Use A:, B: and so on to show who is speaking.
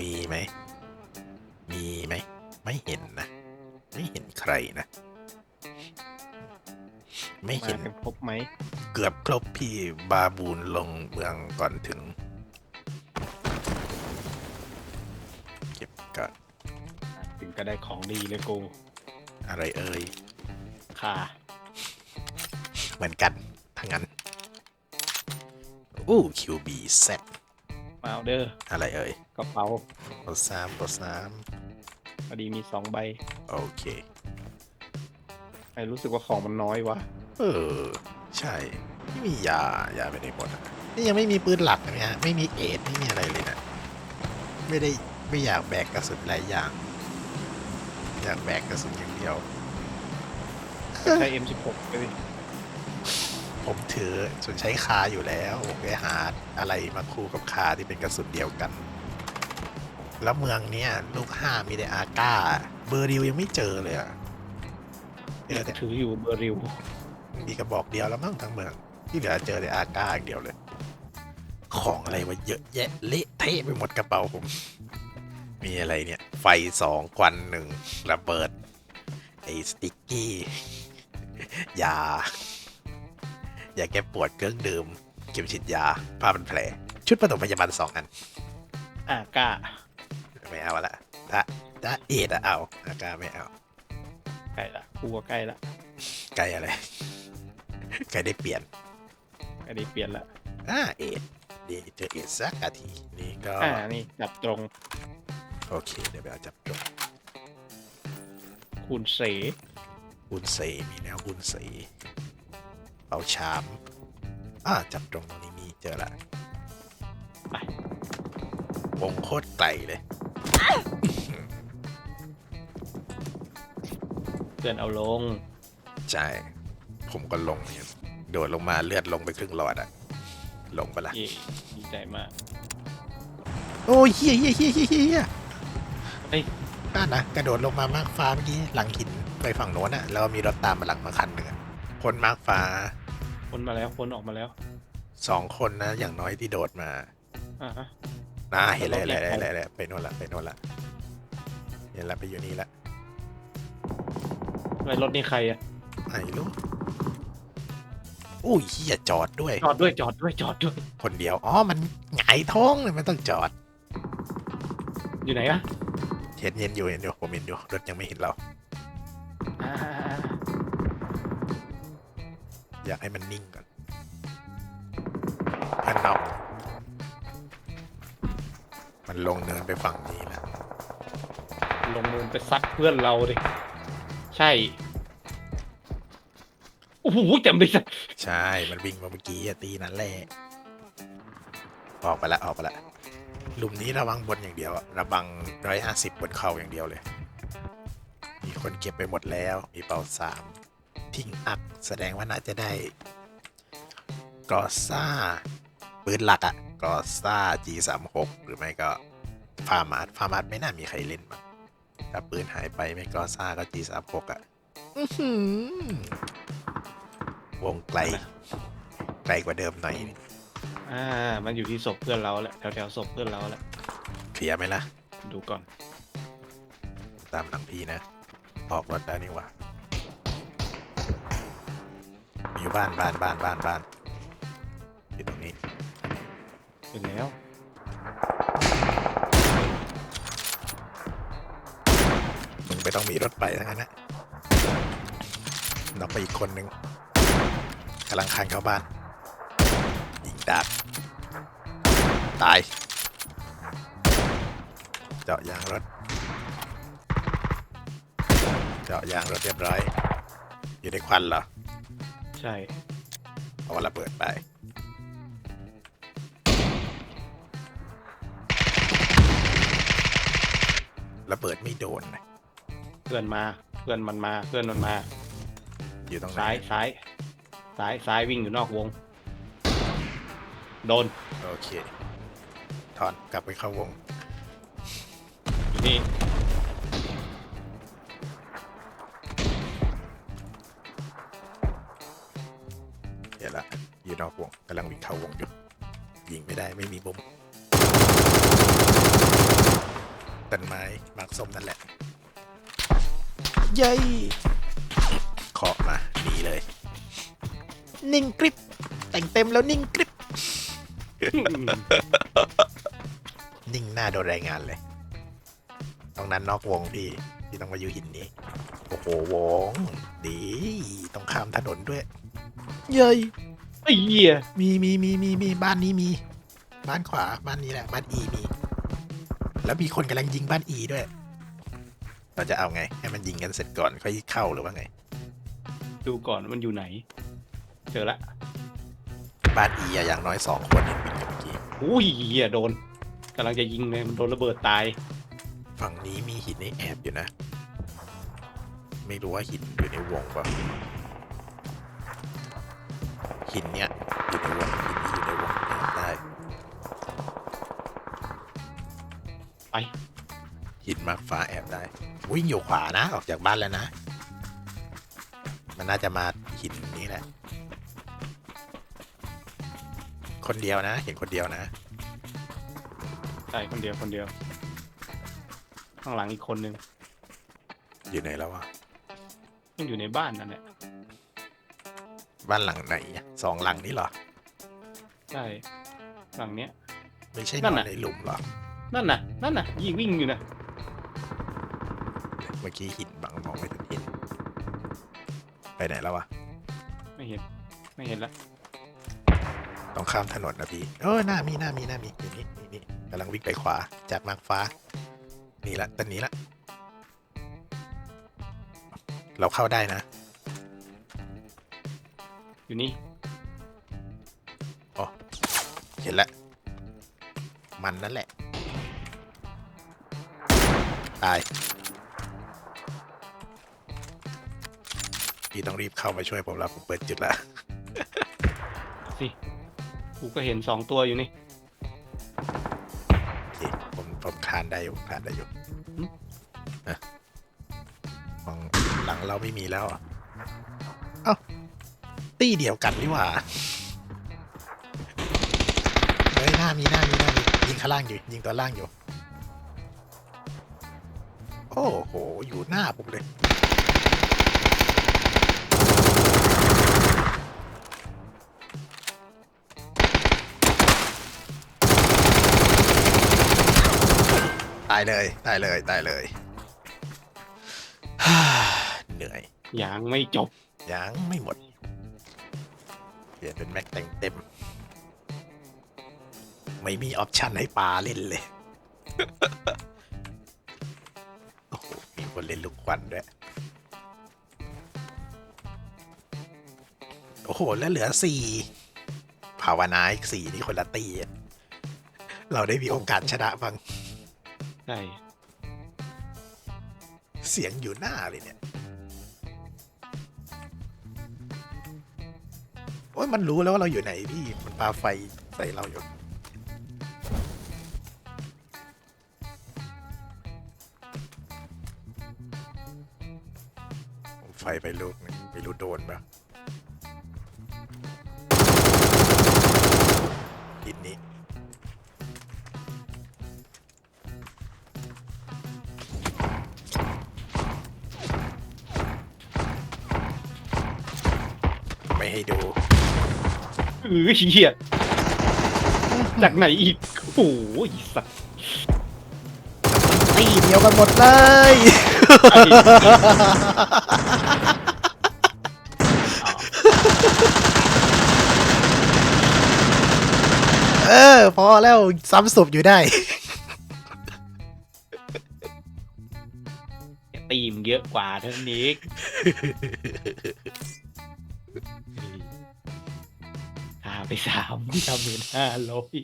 A: มีไหม มีไหม ไม่เห็นนะ ไม่เห็นใครนะ ไม่
B: มา
A: เห็น
B: กันครบไหม
A: เกือบครบพี่บาบูนลงเมืองก่อนถึง เก็บก่อน
B: ถึงก็ได้ของดีเลยกู
A: อะไรเอ่ย
B: ค่ะ
A: เหมือนกันทั้งนั้น อู้ QB Z
B: มาเอาเด้อ
A: อะไรเอ่ย
B: กระเป๋า
A: ตัวสามตัวสาม
B: พอดีมีสองใบ
A: โอเค
B: ไอ้รู้สึกว่าของมันน้อยวะ
A: เออ ใช่ไม่มียายาไปในหมดอะนี่ยังไม่มีปืนหลักนะเนี่ยไม่มีเอทไม่มีอะไรเลยนะไม่ได้ไม่อยากแบกกระสุนหลายอย่าง อยากแบกกระสุนอย่างเดียว
B: ใช้ M16 ไปดิ
A: ผมถือส่วนใช้คาอยู่แล้วผมไปหาอะไรมาคู่กับคาที่เป็นกระสุนเดียวกัน แล้วเมืองเนี้ยลูกห้ามีแต่อาก้า เบอร์ริวยังไม่เจอเลยอะเจอแต่
B: ถืออยู่เบอร์ริว
A: มีกระบอกเดียวแล้วมั้งทั้งเมือง ที่เหลือเจอแต่อาก้าอย่างเดียวเลย ของอะไรวะเยอะแยะเละเทะไปหมดกระเป๋าผม มีอะไรเนี่ย ไฟสองควันหนึ่งระเบิดไอ้สติ๊กกี้ยา ยาแก้ปวดเครื่องดื่มเข็มฉีดยาผ้าพันแผล ชุดปฐมพยาบาลสองอัน
B: อากา
A: ไม่เอาละถ้าถ้าเอ็ดอะเอาอากาไม่เอา
B: ใกล้ละกูก็ใกล้ละ
A: ไกลอะไรไกลได้เปลี่ยน
B: ใกล้ได้เปลี่ยนละ
A: อ่าเอ็ดดีเจอเอ็ดสักอาทีนี่ก็
B: อ่านี่จับตรง
A: โอเคเดี๋ยวไปเอาจับจบ
B: คูณเส
A: บุญเสมีแนวบุญเส เป่าชาม อ่าจับตรงตรงนี้มีเจอละ
B: ไป
A: วงโคตรไกลเลย
B: เพื่อนเอาลง
A: ใช่ ผมก็ลงเนี่ยโดดลงมาเลือดลงไปครึ่งหลอดอะลงไปละ
B: เย่ดีใจมาก
A: โอ้ยเฮียเฮียเฮียเฮียเฮีย
B: เฮ้ย
A: นั่นนะกระโดดลงมามากฟ้าเมื่อกี้หลังหินไปฝั่งโน้นอะแล้วมีรถตามมาหลังมาคันหนึ่งอะคนมากฟ้า
B: พ้นมาแล้วพ้นออกมาแล้ว
A: สองคนนะ อย่างน้อยที่โดดมา
B: อ่าฮะ
A: น่าเห็นแล้ว
B: ร
A: เห็น
B: ถ
A: แล้ว
B: เล็
A: เห็น
B: ก
A: แล้วเห็นแล้วไปโน่นละไปโน่นละเห็นแล้วไปอยู่นี่ละ
B: ไอ้รถนี่ใครอะ
A: ไอ้ลูกอุ้ยเฮียจอดด้วย
B: จอดด้วยจอดด้วยจอดด้วย
A: คนเดียวอ๋อมันหงายท้องเลยมันต้องจอด
B: อยู่ไหนอะ
A: เห็นเห็นอยู่เห็นอยู่ผมเห็นอยู่รถยังไม่เห็นเรา
B: อ่า
A: อยากให้มันนิ่งก่อนอันนอกมันลงเนินไปฝั่งนี้แล้ว
B: ลงมือไปซัดเพื่อนเราดิ ใช่ โอ้โหเต็มเลยสัส
A: ใช่ มันวิ่งมาเมื่อกี้อะตีนั่นแหละ ออกไปละออกไปละหลุมนี้ระวังบนอย่างเดียวอะระวังร้อยห้าสิบบนเข่าอย่างเดียวเลย มีคนเก็บไปหมดแล้ว มีเป่าสาม ทิ้งอัก แสดงว่าน่าจะได้กอซ่าปืนหลักอะกอซ่า G36 หรือไม่ก็ฟาร์มาร์ฟาร์มาร์ไม่น่ามีใครเล่นมั้งถ้าปืนหายไปไม่กอซ่าก็ G36 อะอื้อหือวงไกล ไกลกว่าเดิมหน่อย
B: อ่า มันอยู่ที่ศพเพื่อนเราแหละแถวแถวๆศพเพื่อนเราแหละ
A: เคลียร์ไหมล่ะ
B: ดูก่อน
A: ตามหลังพี่นะ ออกรถได้นี่หว่า อยู่บ้านบ้านบ้านบ้านบ้านอยู่ตรงนี้
B: เป็นแล้ว
A: มึงไม่ต้องมีรถไปทั้งนั้นนะน็อกไปอีกคนนึงกำลังคันเข้าบ้านยิงดาบตาย เจาะยางรถ เจาะยางรถเรียบร้อย อยู่ในควันเหรอ
B: ใช่
A: เอาระเบิดไป ระเบิดไม่โดนนะ
B: เพื่อนมา เพื่อนมันมา เพื่อนมันมา
A: อยู่ตรงไหน
B: ซ้ายซ้ายซ้ายซ้ายวิ่งอยู่นอกวง โดน
A: โอเค ถอนกลับไปเข้าวง
B: อยู่นี่
A: อยู่นอกวงกำลังวิ่งเข้าวงอยู่ยิงไม่ได้ไม่มีบุมต้นไม้มาร์กส้มนั่นแหละเย้ยเคาะมาหนีเลย นิ่งกริบแต่งเต็มแล้วนิ่งกริบนิ่งหน้าโดนรายงานเลย ตรงนั้นนอกวงพี่ที่ต้องมาอยู่หินนี้ โอ้โหวง ดี ต้องข้ามถนนด้วย เย้ย
B: ไอ้เหี้ย
A: มีมีมีมีมีบ้านนี้มี บ้านขวาบ้านนี้แหละ บ้านอีมี แล้วมีคนกำลังยิงบ้านอีด้วย เราจะเอาไง ให้มันยิงกันเสร็จก่อนค่อยเข้าหรือว่าไง
B: ดูก่อนมันอยู่ไหน เจอละ
A: บ้านอีอะอย่างน้อยสองคนเห็นบินกันเมื่อกี้
B: อุ้ยเหี้ยโดนกำลังจะยิงเลยมันโดนระเบิดตาย
A: ฝั่งนี้มีหินในแอบอยู่นะ ไม่รู้ว่าหินอยู่ในวงป่ะ หินเนี้ยอยู่ในวงหินนี้อยู่ในวงแอบได้
B: ไป
A: หินมาร์คฟ้าแอบได้ วิ่งอยู่ขวานะออกจากบ้านแล้วนะ มันน่าจะมาหินนี้แหละ คนเดียวนะ เห็นคนเดียวนะ
B: ใช่คนเดียวคนเดียว ข้างหลังอีกคนนึง
A: อยู่ไหนแล้ววะ
B: มันอยู่ในบ้านนั่นแหละ
A: บ้านหลังไหนอะสองหลังนี้เหรอ
B: ใช่หลังเนี้ย
A: ไม่ใช่
B: นั่
A: นอน
B: นน่ะ
A: ในหลุมเหรอ
B: นั่นน่ะ นั่นน่ะยิงวิ่งอยู่นะ
A: เมื่อกี้หินบังมองไม่ถึงหินไปไหนแล้ววะ
B: ไม่เห็น ไม่เห็นละ
A: ต้องข้ามถนนนะพี่ เออหน้ามีหน้ามีหน้ามีอยู่นี่นี่นี่กำลังวิ่งไปขวา จากมาร์คฟ้า นี่ละต้นนี้ละ เราเข้าได้นะ
B: อยู่นี่
A: เห็นแล้วมันนั่นแหละ ตาย พี่ต้องรีบเข้ามาช่วยผมแล้วผมเปิดจุดละ
B: สิกูก็เห็นสองตัวอยู่นี่
A: โอเคผมผมคานได้อยู่ผมคานได้อยู่
B: หึ
A: นะมองหลังเราไม่มีแล้วอะเอ้า ตี้เดียวกันนี่หว่าเฮ้ยหน้ามีหน้ามีหน้ามียิงข้างล่างอยู่ยิงตัวล่างอยู่ โอ้โห อยู่หน้าผมเลยตายเลยตายเลยตายเลยเหนื่อย
B: ยังไม่จบ
A: ยังไม่หมดเป ลี่ยนเป็นแม็กแต่งเต็ม ไม่มีออปชันให้ปลาเล่นเลย โอ้โห มีคนเล่นลูกควันด้วย โอ้โห แล้วเหลือสี่ภาวนาอีกสี่นี่คนละตีอะเราได้มีโอกาสชนะบ้าง
B: ใช่
A: เสียงอยู่หน้าเลยเนี่ย โอ้ยมันรู้แล้วว่าเราอยู่ไหนพี่ มันปาไฟใส่เราอยู่ ไฟไปลูกนึงไม่รู้โดนปะหินนี้ไม่ให้ดู
B: เออเหี้ยจากไหนอีกโอ้โหสัตว์
A: ตีเดียวกันหมดเลยเออ พอแล้วซ้ำศพอยู่ได้
B: ตีมเยอะกว่าเท่านี้ ไปสามทำเงินห้าร้อย